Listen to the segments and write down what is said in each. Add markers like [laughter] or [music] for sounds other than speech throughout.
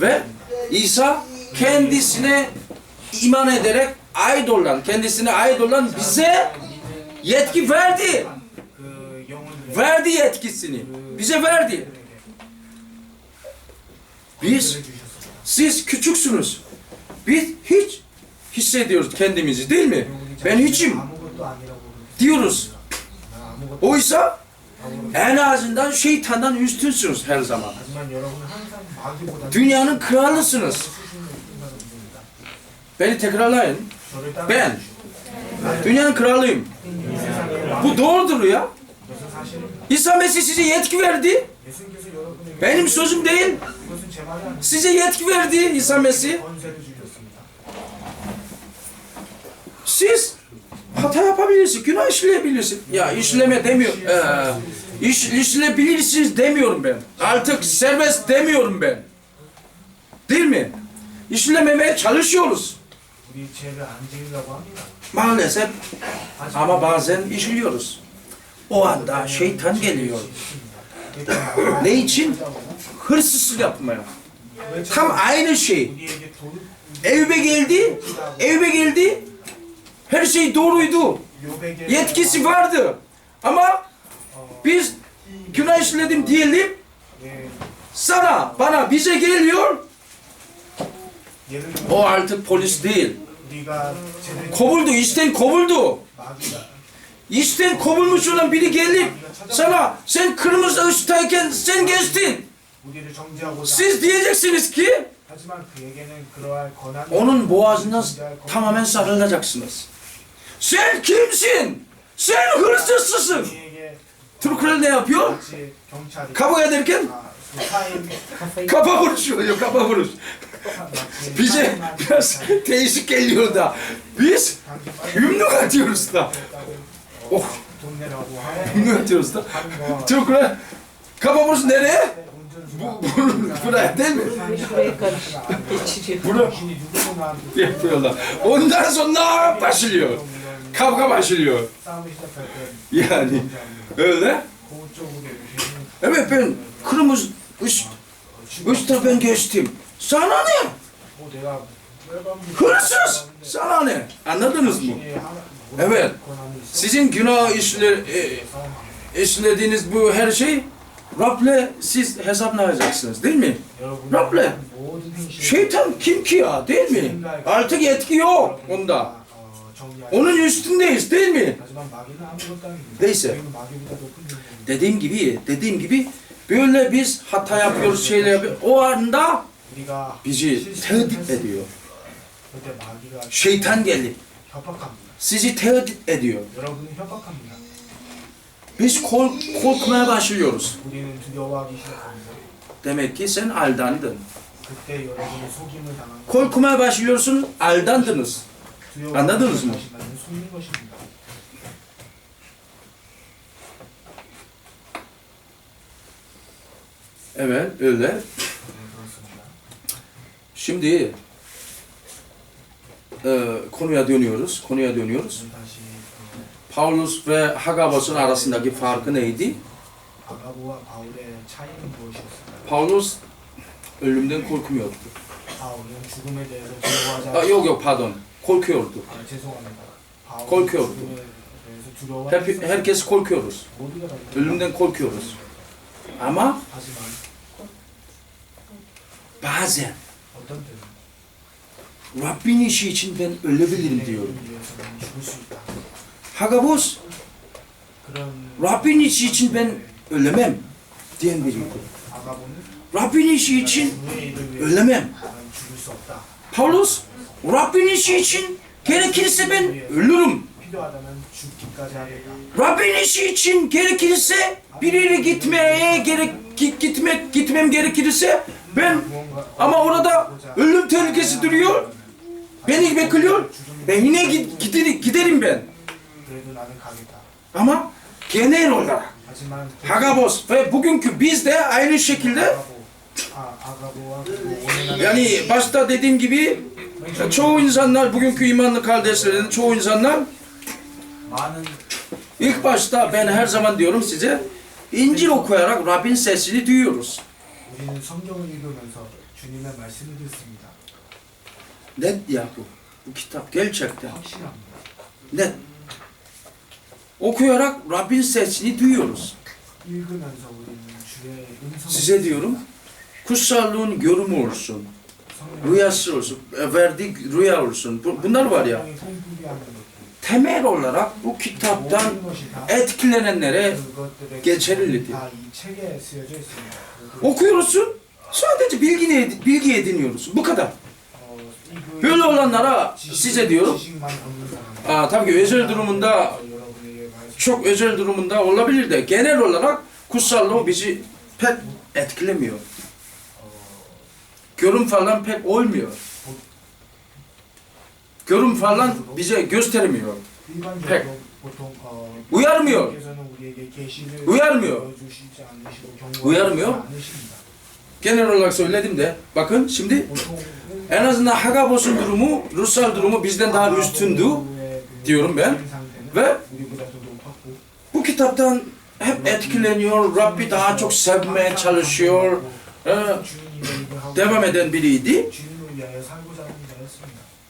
Ve İsa kendisine iman ederek ait olan, kendisine ait olan bize yetki verdi. Verdi yetkisini. Bize verdi. Biz, siz küçüksünüz. Biz hiç hissediyoruz kendimizi değil mi? Ben hiçim. Diyoruz. Oysa en azından şeytandan üstünsünüz her zaman. Dünyanın kralısınız. Beni tekrarlayın. Ben. Dünyanın kralıyım. Bu doğrudur ya. İsa Mesih size yetki verdi. Benim sözüm değil. Size yetki verdi İsa Mesih. Siz hata yapabilirsin, günah işleyebilirsin. Ya işleme demiyorum. Ee, iş, demiyorum ben. Artık serbest demiyorum ben. Değil mi? İşlememeye çalışıyoruz. Maalesef ama bazen işliyoruz. O anda şeytan geliyor. ne için? Hırsızlık yapmaya. Tam aynı şey. Evime geldi, evime geldi, her şey doğruydu. Yetkisi vardı. Ama biz günah işledim diyelim. Sana, bana, bize geliyor. O artık polis değil. Kovuldu, işten kovuldu. İşten kovulmuş olan biri gelip sana sen kırmızı ışıktayken sen geçtin. Siz diyeceksiniz ki onun boğazından tamamen sarılacaksınız. Sen kimsin? Sen hırsızsın. Türk kralı ne yapıyor? Kaba ederken kafa vuruşu kafa vuruş. Bize biraz değişik geliyor da. Biz yumruk atıyoruz da. Oh. Yumruk atıyoruz da. Türk kralı kafa vuruş nereye? Bu, bu, buraya değil mi? Buraya yapıyorlar. Ondan sonra başlıyor kavga başlıyor. Yani öyle. Evet ben kırmızı üst, üstte ben geçtim. Sana ne? Hırsız! Sana ne? Anladınız mı? Evet. Sizin günah işler, e, işlediğiniz bu her şey Rab'le siz hesaplanacaksınız değil mi? Rab'le. Şeytan kim ki ya değil mi? Artık etki yok onda. Onun üstündeyiz değil mi? Neyse. Dediğim gibi, dediğim gibi böyle biz hata yapıyoruz şeyler yapıyoruz. O anda bizi tehdit ediyor. Şeytan gelip sizi tehdit ediyor. Biz kork korkmaya başlıyoruz. Demek ki sen aldandın. Korkmaya başlıyorsun, aldandınız. Anladınız mı? Evet, öyle. Şimdi e, konuya dönüyoruz, konuya dönüyoruz. Paulus ve Hagabos'un arasındaki farkı neydi? Paulus ölümden korkmuyordu. Yok yok pardon korkuyordu. Korkuyordu. Hep, herkes korkuyoruz. Ölümden korkuyoruz. Ama bazen Rabbin işi için ben ölebilirim diyorum. Hagabos Rabbin işi için ben ölemem diyen biri. Rabbin işi için ölemem. Paulus Rabbin işi için gerekirse ben ölürüm. Rabbin işi için gerekirse biriyle gitmeye gerek gitmek gitmem gerekirse ben ama orada ölüm tehlikesi duruyor. Beni bekliyor. Ben yine giderim, giderim ben. Ama genel olarak Hagabos ve bugünkü biz de aynı şekilde yani başta dediğim gibi Çoğu insanlar, bugünkü imanlı kardeşlerin çoğu insanlar ilk başta ben her zaman diyorum size İncil okuyarak Rabbin sesini duyuyoruz. Net ya bu. Bu kitap gerçekten. Net. Okuyarak Rabbin sesini duyuyoruz. Size diyorum kutsallığın görümü olsun rüyası olsun, verdiği rüya olsun. Bunlar var ya. Temel olarak bu kitaptan etkilenenlere geçerli geçerlidir. Okuyorsun, sadece bilgi, bilgi ediniyoruz. Bu kadar. Böyle olanlara size diyorum. Aa, tabii ki özel durumunda çok özel durumunda olabilir de genel olarak kutsallığı bizi pek etkilemiyor görün falan pek olmuyor. Görün falan bize göstermiyor. Pek. Uyarmıyor. Uyarmıyor. Uyarmıyor. Genel olarak söyledim de bakın şimdi en azından Hagabos'un durumu, Ruslar durumu bizden daha üstündü diyorum ben. Ve bu kitaptan hep etkileniyor, Rabbi daha çok sevmeye çalışıyor. Ee, devam eden biriydi.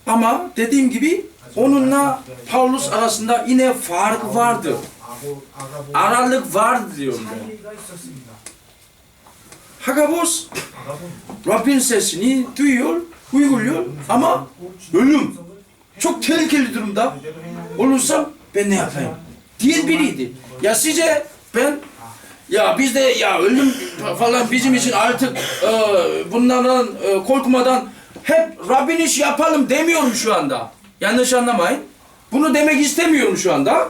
Ama dediğim gibi onunla Paulus arasında yine fark vardı. Aralık vardı diyorum ben. Hagabos Rabbin sesini duyuyor, uyguluyor ama ölüm çok tehlikeli durumda olursa ben ne yapayım? Diyen biriydi. Ya size ben ya biz de ya ölüm falan bizim için artık e, bunlardan e, korkmadan hep Rabbin iş yapalım demiyorum şu anda. Yanlış anlamayın. Bunu demek istemiyorum şu anda.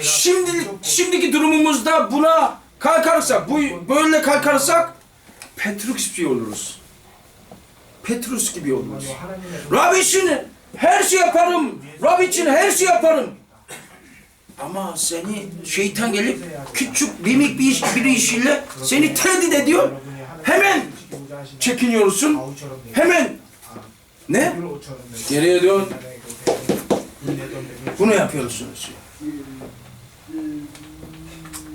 Şimdi şimdiki durumumuzda buna kalkarsak, bu böyle kalkarsak Petrus gibi oluruz. Petrus gibi oluruz. Rab şey için her şey yaparım. Rab için her şey yaparım. Ama seni şeytan gelip küçük mimik bir, iş, bir işiyle seni tehdit ediyor. Hemen çekiniyorsun. Hemen ne? Geriye dön. Bunu yapıyorsunuz.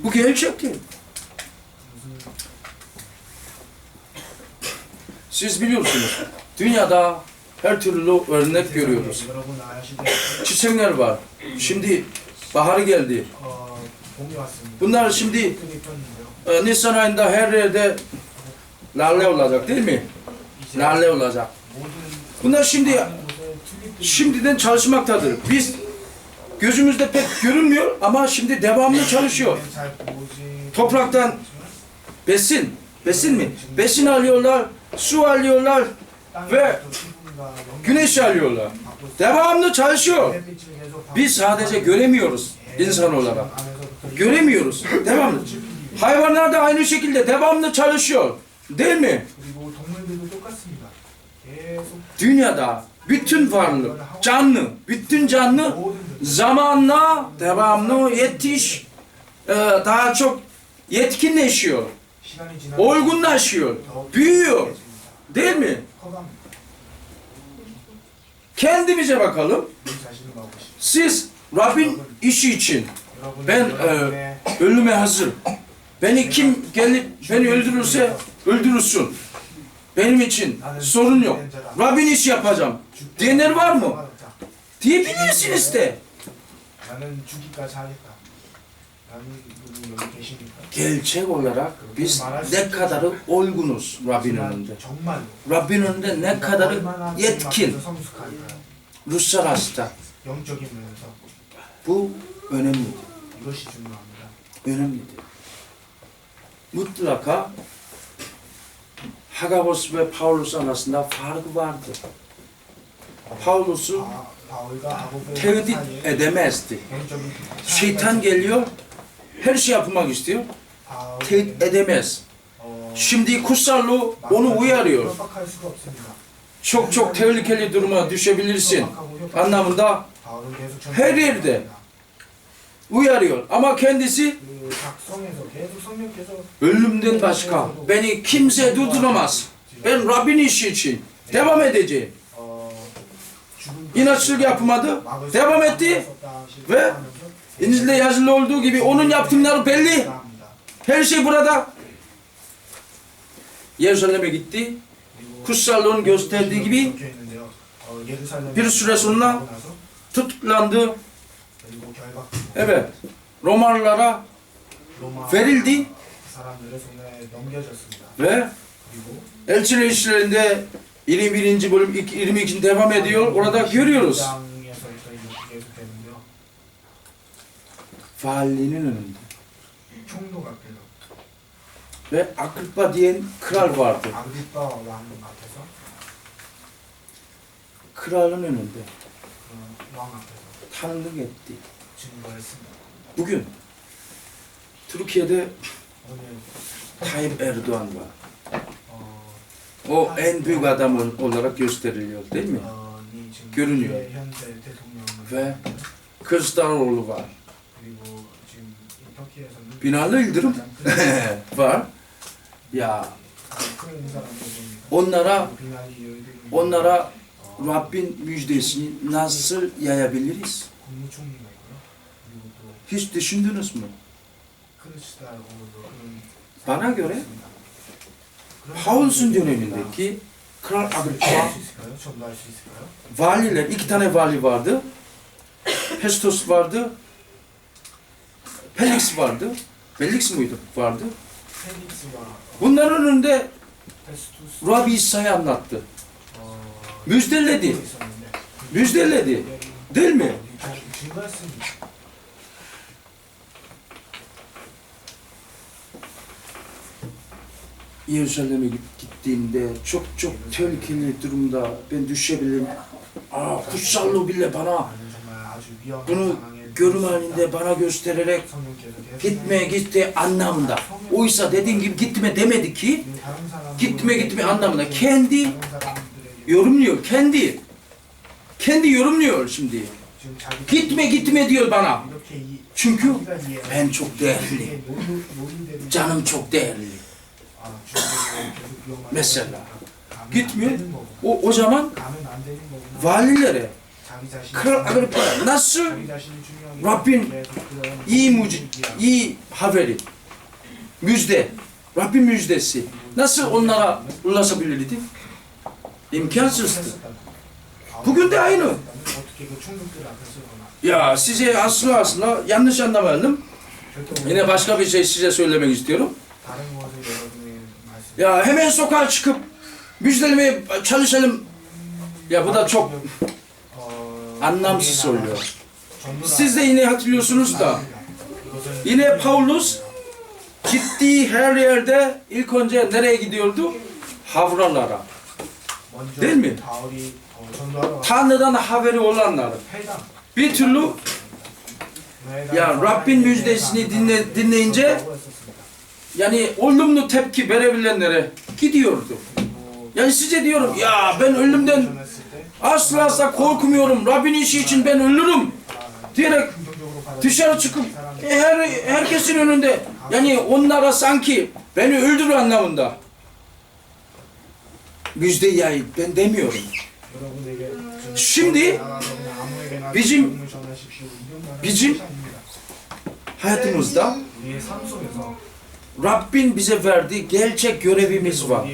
Bu gerçek değil. Siz biliyorsunuz, dünyada her türlü örnek görüyoruz. Çiçekler var. Şimdi Bahar geldi. Bunlar şimdi e, Nisan ayında her yerde lale olacak değil mi? Lale olacak. Bunlar şimdi şimdiden çalışmaktadır. Biz gözümüzde pek görünmüyor ama şimdi devamlı çalışıyor. Topraktan besin, besin mi? Besin alıyorlar, su alıyorlar ve Güneş alıyorlar. Devamlı çalışıyor. Biz sadece göremiyoruz insan olarak. Göremiyoruz. Devamlı. Hayvanlar da aynı şekilde devamlı çalışıyor. Değil mi? Dünyada bütün varlık, canlı, bütün canlı zamanla devamlı yetiş, e, daha çok yetkinleşiyor, olgunlaşıyor, büyüyor. Değil mi? Kendimize bakalım. Siz Rabbin işi için ben e, ölüme hazır. Beni kim gelip beni öldürürse öldürürsün. Benim için sorun yok. Rabbin iş yapacağım. Diyenler var mı? Diyebilirsiniz de. 제일 최고 나라 그 비스 네카다르 올구누스 라비누는데 라비누는데 네카다르 옛킨 루사라스타 영적인 면에서 부 은혜입니다. 이것이 중요합니다. 은혜입니다. 무틀라카 하가보스베 파울루스 안나스나 파르그바르트 파울루스 테우디 에데메스티 시탄 겔리오 her şey yapmak istiyor. Tehdit edemez. Şimdi kutsallı onu uyarıyor. Çok çok tehlikeli duruma düşebilirsin. anlamında her yerde uyarıyor. Ama kendisi ölümden başka beni kimse durduramaz. Ben Rabbin işi için devam edeceğim. İnaçlık yapmadı, devam etti ve İncil'de yazılı olduğu gibi onun yaptımları belli. Her şey burada. Yeruşalim'e gitti. Kutsal'ın gösterdiği gibi bir süre sonra tutuklandı. Evet. Romalılara verildi. Ve Elçiler İşlerinde 21. bölüm 22. devam ediyor. Orada görüyoruz. 22장에서부터 이렇게 계속되는데요. Valinin önünde. 총독 앞에서 Ve Agrippa diyen kral vardı. 아그리빠 왕 앞에서 Kralın önünde 그왕 앞에서 etti. 증거했습니다. Bugün Türkiye'de 오늘 Tayyip Erdoğan var. 어, O en büyük adam ol- olarak gösteriliyor değil mi? 어, 이 지금 görünüyor. 현재 대통령은 Ve Kılıçdaroğlu var. 그리고 지금 이 터키에서는 Binali Yıldırım 가장 큰 var. Ya 큰 사람들입니다. onlara 비나리 여의도님, onlara 어, Rabbin müjdesini nasıl yayabiliriz? 국무총리가 있고요. 그리고 또 Hiç düşündünüz mü? 크루치다고도 그런 Bana göre 그런 Paulus 사람들이 dönemindeki Kral Agrippa 전달할 수 있을까요? 전달할 수 있을까요? valiler, iki tane vali vardı. Festus vardı. Felix vardı. Felix muydu? Vardı. Bunların önünde Rabbi İsa'yı anlattı. Müjdeledi. Müjdeledi. Değil mi? Yeruşalim'e gittiğimde çok çok tehlikeli durumda ben düşebilirim. Aa kutsallı bile bana bunu görüm halinde bana göstererek gitmeye gitti anlamında. Oysa dediğim gibi gitme demedi ki gitme gitme anlamında. Kendi yorumluyor. Kendi kendi yorumluyor şimdi. Gitme gitme diyor bana. Çünkü ben çok değerli. Canım çok değerli. Mesela gitmiyor. O, o zaman valilere Kral Amerika nasıl Rabbim iyi mucit, iyi haberi, müjde, Rabbim müjdesi. Nasıl onlara ulaşabilirdik? İmkansızdı. Bugün de aynı. Ya size aslında aslında yanlış anlamayalım. Yine başka bir şey size söylemek istiyorum. Ya hemen sokağa çıkıp müjdelemeye çalışalım. Ya bu da çok anlamsız oluyor. Siz de yine hatırlıyorsunuz da yine Paulus gittiği her yerde ilk önce nereye gidiyordu? Havralara. Değil mi? Tanrı'dan haberi olanlara. Bir türlü ya Rabbin müjdesini dinle, dinleyince yani olumlu tepki verebilenlere gidiyordu. Yani size diyorum ya ben ölümden asla asla korkmuyorum. Rabbin işi için ben ölürüm diyerek dışarı çıkıp e, her herkesin önünde yani onlara sanki beni öldür anlamında müjde yayıp ben demiyorum. Şimdi bizim bizim hayatımızda Rabbin bize verdiği gerçek görevimiz var.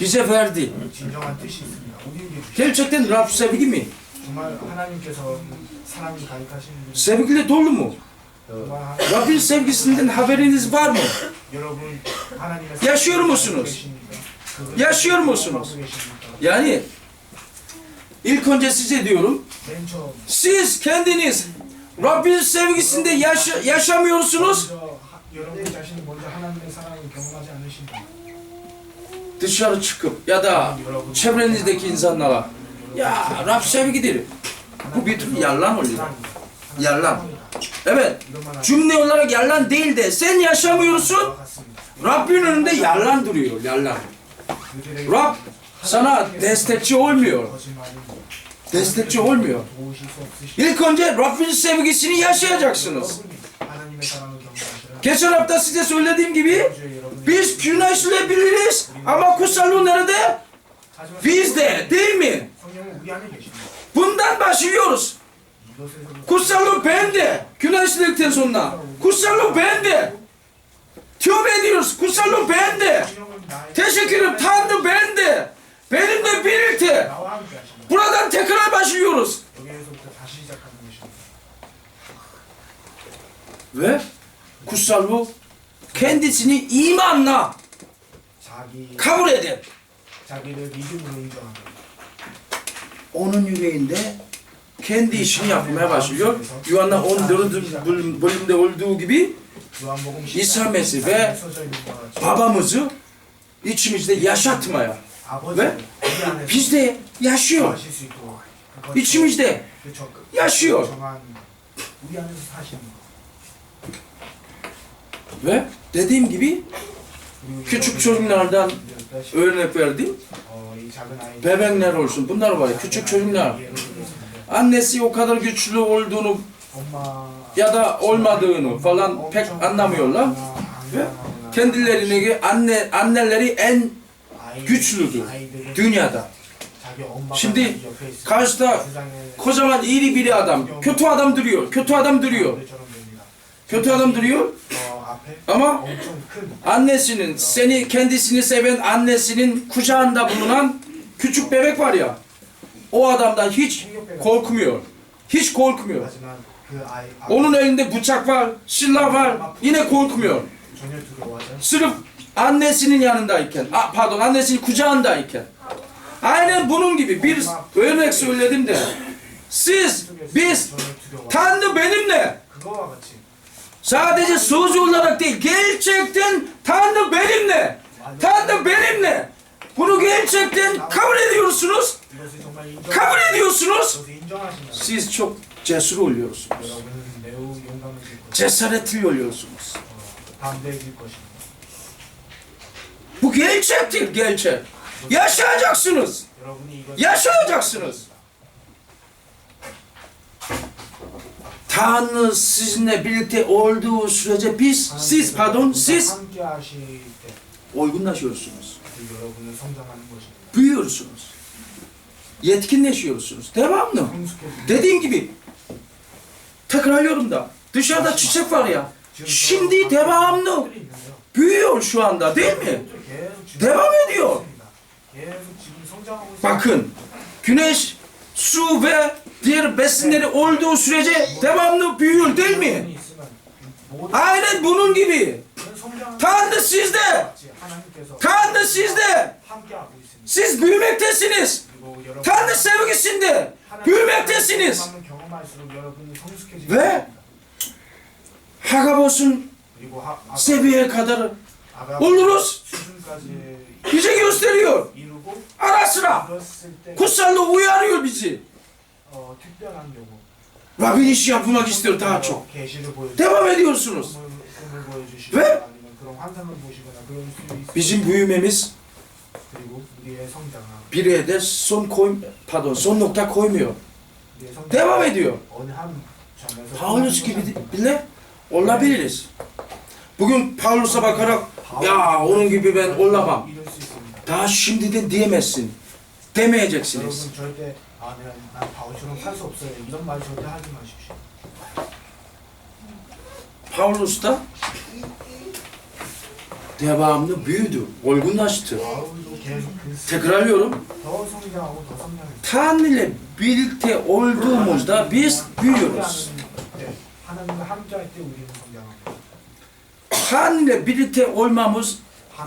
Bize verdi. Gerçekten Rab sevgi mi? Sevgiyle dolu mu? Rabbin sevgisinden haberiniz var mı? Yaşıyor musunuz? Yaşıyor musunuz? Yani ilk önce size diyorum. Siz kendiniz Rabbin sevgisinde yaşa yaşamıyorsunuz. Dışarı çıkıp ya da çevrenizdeki insanlara ya Rab sevgidir. Bu bir tür yalan oluyor. Yalan. Evet. Cümle olarak yalan değil de sen yaşamıyorsun. Rabbin önünde yalan duruyor. Yalan. Rab sana destekçi olmuyor. Destekçi olmuyor. İlk önce Rabbin sevgisini yaşayacaksınız. Geçen hafta size söylediğim gibi biz güneşleyebiliriz ama kutsallığı nerede? Bizde değil mi? Bundan başlıyoruz. Kutsallık bende. Günah işledikten sonra. Kutsallık bende. Tövbe ediyoruz. Kutsallık bende. Teşekkür ederim. Tanrı bende. Benimle birlikte. Buradan tekrar başlıyoruz. Ve kutsal ruh kendisini imanla kabul eder onun yüreğinde kendi işini yapmaya başlıyor. Yuhanna 14. bölümde olduğu gibi İsa Mesih ve babamızı içimizde yaşatmaya ve bizde yaşıyor. İçimizde yaşıyor. Ve dediğim gibi küçük çocuklardan örnek verdim. Bebenler olsun. Bunlar var. Küçük çocuklar. Annesi o kadar güçlü olduğunu ya da olmadığını falan pek anlamıyorlar. Ve kendilerini anne anneleri en güçlüdür dünyada. Şimdi karşıda kocaman iri biri adam, kötü adam duruyor, kötü adam duruyor. Kötü adam duruyor ama annesinin, seni kendisini seven annesinin kucağında bulunan küçük bebek var ya, o adamdan hiç korkmuyor, hiç korkmuyor. Onun elinde bıçak var, silah var, yine korkmuyor. Sırf annesinin yanındayken, pardon annesinin kucağındayken. Aynen bunun gibi bir örnek söyledim de. Siz, biz, Tanrı benimle. Sadece söz olarak değil, gerçekten Tanrı benimle. Tanrı benimle. Bunu gerçekten kabul ediyorsunuz. Kabul ediyorsunuz. Siz çok cesur oluyorsunuz. Cesaretli oluyorsunuz. Bu gerçektir, gerçek. Yaşayacaksınız. Yaşayacaksınız. Tanrı sizinle birlikte olduğu sürece biz, siz pardon, siz olgunlaşıyorsunuz. Büyüyorsunuz. Yetkinleşiyorsunuz. Devamlı. Dediğim gibi tekrarlıyorum da dışarıda çiçek var ya. Şimdi devamlı büyüyor şu anda değil mi? Devam ediyor. Bakın güneş, su ve diğer besinleri olduğu sürece devamlı büyüyor değil mi? Aynen bunun gibi. Tanrı sizde. Tanrı sizde. Siz büyümektesiniz. Tanrı sevgisinde büyümektesiniz. Ve Hagabos'un seviyeye kadar oluruz. Bize gösteriyor. Ara sıra. Kutsallığı uyarıyor bizi. 어, 특별한 경우 Rabbin işi yapmak istiyor daha çok. 계시를 보여주시고 Devam ediyorsunuz. 꿈을, 꿈을 보여주시고 왜? 아니면 그런 환상을 보시거나 그럴 수 있어요. Bizim büyümemiz 그리고 우리의 성장은 bir yerde son koy, pardon son nokta koymuyor. 우리의 성장 Devam ediyor. 어느 한 점에서 Paulus gibi bile olabiliriz. Bugün Paulus'a bakarak ya onun gibi ben olamam. 이룰 수 있습니다. Daha şimdiden diyemezsin. Demeyeceksiniz. 여러분 절대 아 내가 난 바울처럼 살 수 없어요 이런 말 절대 하지 마십시오. Paulus da devamlı büyüdü, olgunlaştı. 바울도 계속 그 Tekrarlıyorum. 더 성장하고 더 성장했어요. Tanrı ile birlikte olduğumuzda biz büyüyoruz. 네, 하나님과 함께할 때 우리는 성장합니다. Tanrı ile birlikte olmamız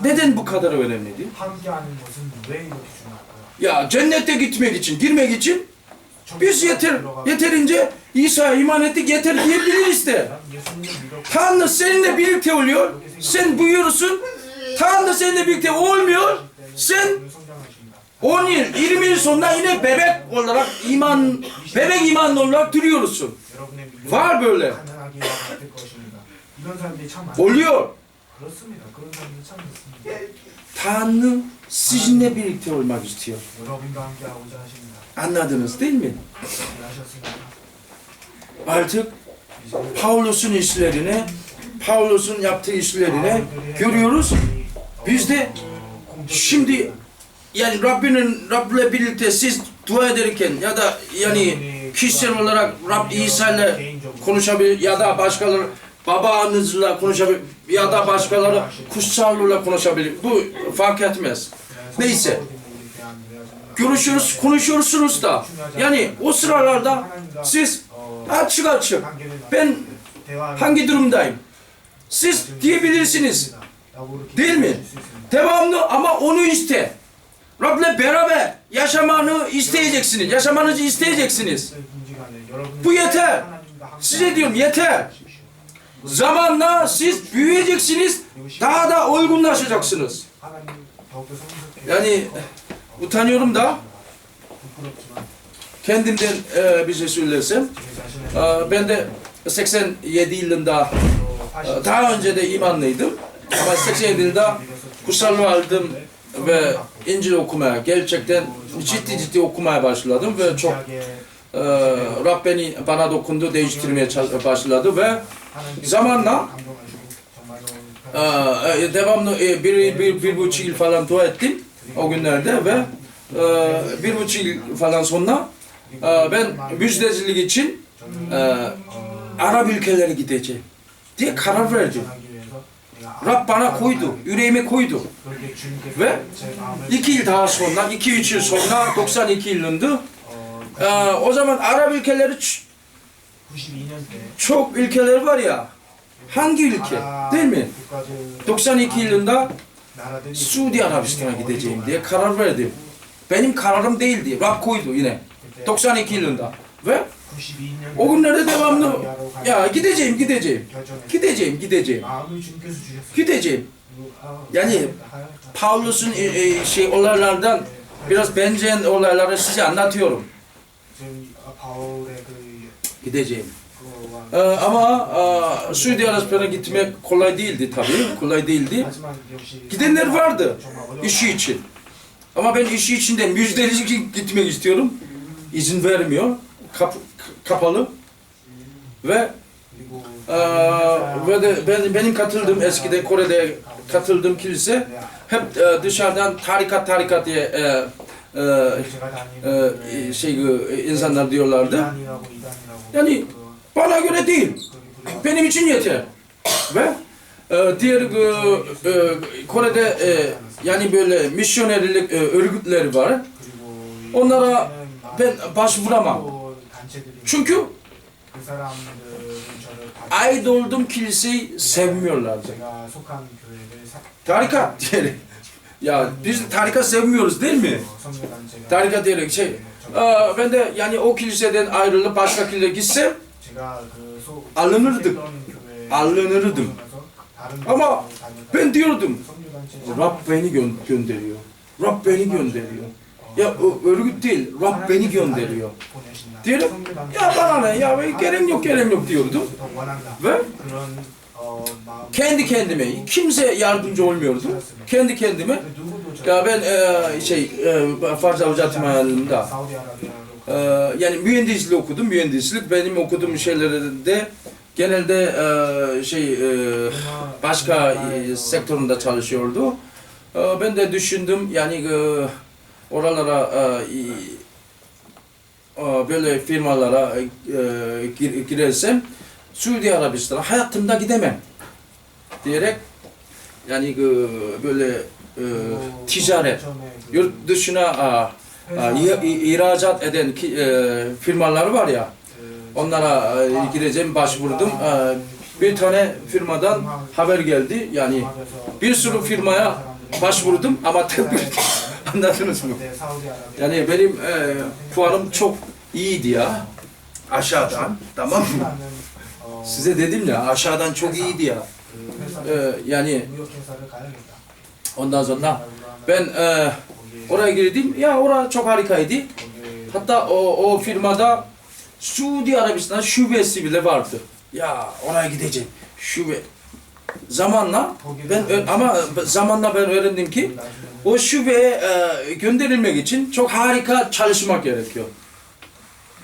neden bu kadar önemlidir? 함께하는 것은 왜 이렇게 중요할까요? Ya cennette gitmek için, girmek için Çok biz yeter, yeterince İsa iman ettik yeter diyebiliriz de. Tanrı seninle birlikte oluyor. Sen buyuruyorsun. Tanrı seninle birlikte olmuyor. Sen 10 yıl, 20 yıl sonra yine bebek olarak iman, bebek imanlı olarak duruyorsun. Var böyle. oluyor. Tanrı sizinle birlikte olmak istiyor. Anladınız değil mi? Artık Pavlus'un işlerine, Pavlus'un yaptığı işlerine görüyoruz. Biz de şimdi yani Rabbinin Rab'le birlikte siz dua ederken ya da yani kişisel olarak Rab İsa ile konuşabilir ya da başkaları babanızla konuşabilir ya da başkaları kutsallığıyla konuşabilir. Bu fark etmez. Neyse. Görüşürüz, konuşuyorsunuz da. Yani o sıralarda siz açık açık ben hangi durumdayım? Siz diyebilirsiniz. Değil mi? Devamlı ama onu iste. Rab'le beraber yaşamanı isteyeceksiniz. Yaşamanızı isteyeceksiniz. Bu yeter. Size diyorum yeter. Zamanla siz büyüyeceksiniz. Daha da olgunlaşacaksınız. Yani utanıyorum da kendimden e, bir şey söylersem. E, ben de 87 yılında e, daha önce de imanlıydım. Ama 87 yılında kutsallığı aldım ve İncil okumaya gerçekten ciddi ciddi okumaya başladım ve çok e, Rab beni bana dokundu, değiştirmeye başladı ve zamanla e, e, devamlı e, bir, bir, bir buçuk yıl falan dua ettim o günlerde ve e, bir buçuk yıl falan sonra e, ben müjdecilik için e, Arap ülkelere gideceğim diye karar verdim. Rab bana koydu, yüreğime koydu. Ve iki yıl daha sonra, iki üç yıl sonra 92 yılında e, o zaman Arap ülkeleri çok ülkeler var ya. Hangi ülke? Değil mi? 92 yılında Suudi Arabistan'a gideceğim diye karar verdim. Benim kararım değildi. Rab koydu yine. 92 yılında. Ve o günlerde devamlı ya gideceğim gideceğim. Gideceğim gideceğim. Gideceğim. Yani Paulus'un e, e, şey olaylardan biraz benzeyen olayları size anlatıyorum. Gideceğim. Ee, ama e, Suudi Arabistan'a gitmek kolay değildi tabii. Kolay değildi. Gidenler vardı işi için. Ama ben işi için de müjdeli gitmek istiyorum. İzin vermiyor. Kap- kapalı. Ve e, ve de ben benim katıldığım eskiden Kore'de katıldığım kilise hep e, dışarıdan tarikat tarikat diye e, e, e, şey e, insanlar diyorlardı. Yani bana göre değil. Benim için yeter. Ve e, diğer e, e, Kore'de e, yani böyle misyonerlik e, örgütleri var. Onlara ben başvuramam. Çünkü ait olduğum kiliseyi sevmiyorlardı. Tarikat diyelim. [laughs] Ya biz tarikat sevmiyoruz değil mi? Tarikat diyerek şey. Ben de yani o kiliseden ayrılıp başka kiliseye gitsem alınırdık. alınırdım. Ama ben diyordum Rab beni gö- gönderiyor. Rab beni gönderiyor. Ya örgüt değil, Rab beni gönderiyor. Diyelim, ya bana ne ya gerek yok gerek yok diyordum. Ve kendi kendime, kimse yardımcı olmuyordu. Kendi kendime, ya ben e, şey, e, Farza Hocatmanı'nda e, yani mühendislik okudum, mühendislik. Benim okuduğum şeylerde genelde e, şey, e, başka e, sektöründe çalışıyordu. E, ben de düşündüm yani e, oralara e, e, böyle firmalara e, gir- girersem Suudi Arabistan'a hayatımda gidemem diyerek yani e, böyle e, ticaret yurt dışına a, a, ihracat eden ki, e, firmalar var ya onlara e, gireceğim başvurdum. E, bir tane firmadan haber geldi yani bir sürü firmaya başvurdum ama [laughs] tek anladınız mı? Yani benim e, puanım çok iyiydi ya. Aşağıdan tamam mı? Size dedim ya aşağıdan çok iyiydi ya. E, yani ondan sonra ben e, oraya girdim. Ya orası çok harikaydı. Hatta o, o firmada Suudi Arabistan şubesi bile vardı. Ya oraya gideceğim. Şube. Zamanla ben ama zamanla ben öğrendim ki o şubeye e, gönderilmek için çok harika çalışmak gerekiyor.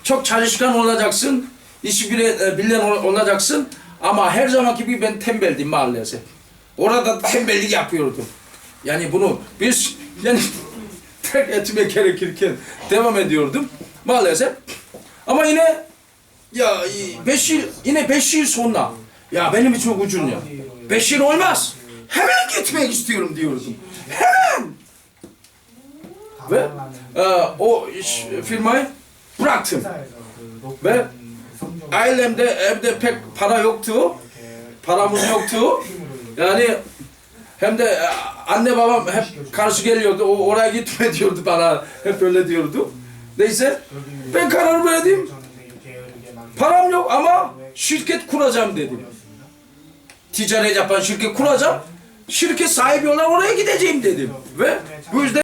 Çok çalışkan olacaksın, e, bilen ol- olacaksın ama her zamanki gibi ben tembeldim maalesef. Orada tembellik yapıyordum. Yani bunu biz yani [laughs] terk etmek gerekirken devam ediyordum maalesef. Ama yine ya 5 yıl yine 5 yıl sonra Ya benim için ucun ya. Beş yıl olmaz. Hemen gitmek istiyorum diyordum. Hemen. Ve e, o iş, firmayı bıraktım. Ve Ailemde evde pek para yoktu. Paramız yoktu. Yani hem de e, anne babam hep karşı geliyordu. O oraya gitme [laughs] diyordu bana. Hep öyle diyordu. Neyse ben karar verdim. Param yok ama şirket kuracağım dedim. Ticaret yapan şirket kuracağım. Şirket sahibi olan oraya gideceğim dedim. Ve bu yüzden